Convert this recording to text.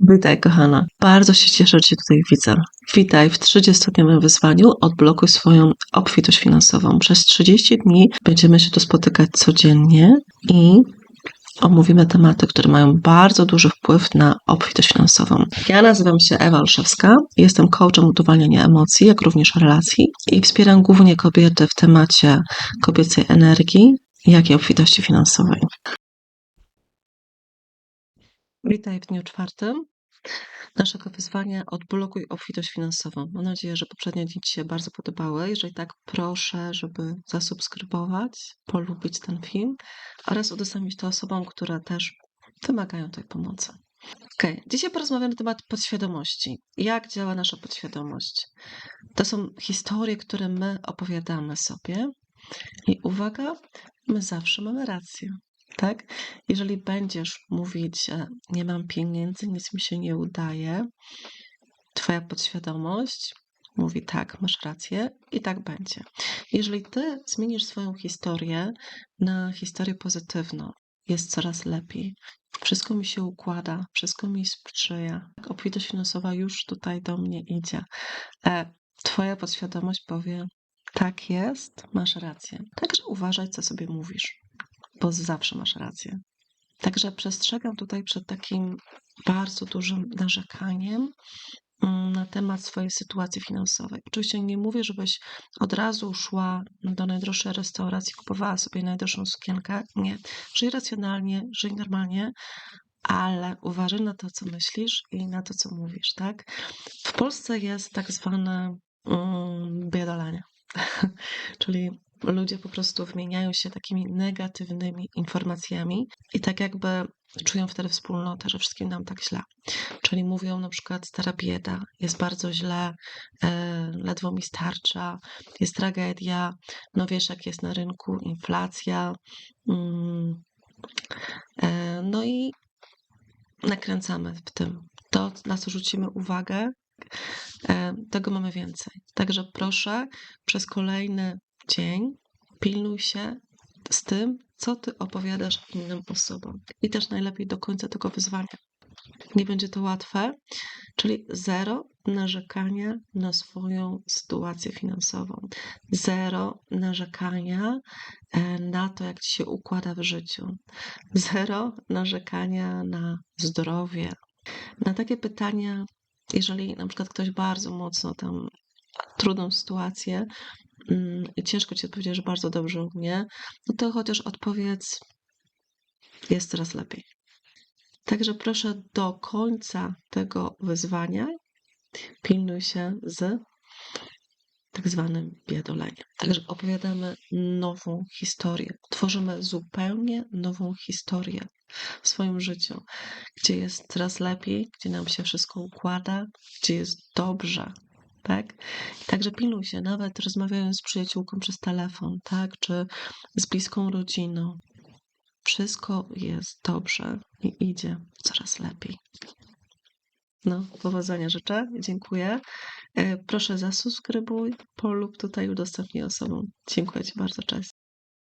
Witaj, kochana. Bardzo się cieszę, że Cię tutaj widzę. Witaj w 30-dniowym wyzwaniu Odblokuj swoją obfitość finansową. Przez 30 dni będziemy się tu spotykać codziennie i omówimy tematy, które mają bardzo duży wpływ na obfitość finansową. Ja nazywam się Ewa Olszewska, jestem coachem uwalniania emocji, jak również relacji i wspieram głównie kobiety w temacie kobiecej energii, jak i obfitości finansowej. Witaj w dniu czwartym naszego wyzwania Odblokuj obfitość finansową. Mam nadzieję, że poprzednie dni Ci się bardzo podobały. Jeżeli tak, proszę, żeby zasubskrybować, polubić ten film oraz udostępnić to osobom, które też wymagają tej pomocy. Ok, dzisiaj porozmawiamy na temat podświadomości. Jak działa nasza podświadomość? To są historie, które my opowiadamy sobie. I uwaga, my zawsze mamy rację tak? Jeżeli będziesz mówić, że nie mam pieniędzy, nic mi się nie udaje, twoja podświadomość mówi tak, masz rację i tak będzie. Jeżeli ty zmienisz swoją historię na historię pozytywną, jest coraz lepiej. Wszystko mi się układa, wszystko mi sprzyja. Obfitość finansowa już tutaj do mnie idzie. E, twoja podświadomość powie, tak jest, masz rację. Także uważaj, co sobie mówisz bo zawsze masz rację. Także przestrzegam tutaj przed takim bardzo dużym narzekaniem mm, na temat swojej sytuacji finansowej. Oczywiście nie mówię, żebyś od razu szła do najdroższej restauracji, kupowała sobie najdroższą sukienkę. Nie. Żyj racjonalnie, żyj normalnie, ale uważaj na to, co myślisz i na to, co mówisz, tak? W Polsce jest tak zwane um, biadolenie, czyli ludzie po prostu wymieniają się takimi negatywnymi informacjami i tak jakby czują wtedy wspólnotę, że wszystkim nam tak źle. Czyli mówią na przykład stara bieda, jest bardzo źle, e, ledwo mi starcza, jest tragedia, no wiesz jak jest na rynku, inflacja, mm, e, no i nakręcamy w tym. To, na co rzucimy uwagę, e, tego mamy więcej. Także proszę przez kolejny dzień pilnuj się z tym, co ty opowiadasz innym osobom. I też najlepiej do końca tego wyzwania. Nie będzie to łatwe, czyli zero narzekania na swoją sytuację finansową, zero narzekania e, na to, jak ci się układa w życiu, zero narzekania na zdrowie. Na takie pytania, jeżeli na przykład ktoś bardzo mocno tam trudną sytuację, ciężko ci odpowiedzieć, że bardzo dobrze u mnie, no to chociaż odpowiedz, jest coraz lepiej. Także proszę do końca tego wyzwania pilnuj się z tak zwanym biedoleniem. Także opowiadamy nową historię. Tworzymy zupełnie nową historię w swoim życiu, gdzie jest coraz lepiej, gdzie nam się wszystko układa, gdzie jest dobrze, tak? Także pilnuj się, nawet rozmawiając z przyjaciółką przez telefon, tak? Czy z bliską rodziną. Wszystko jest dobrze i idzie coraz lepiej. No, powodzenia życzę, dziękuję. E, proszę zasubskrybuj, polub tutaj udostępnij osobom. Dziękuję Ci bardzo, cześć.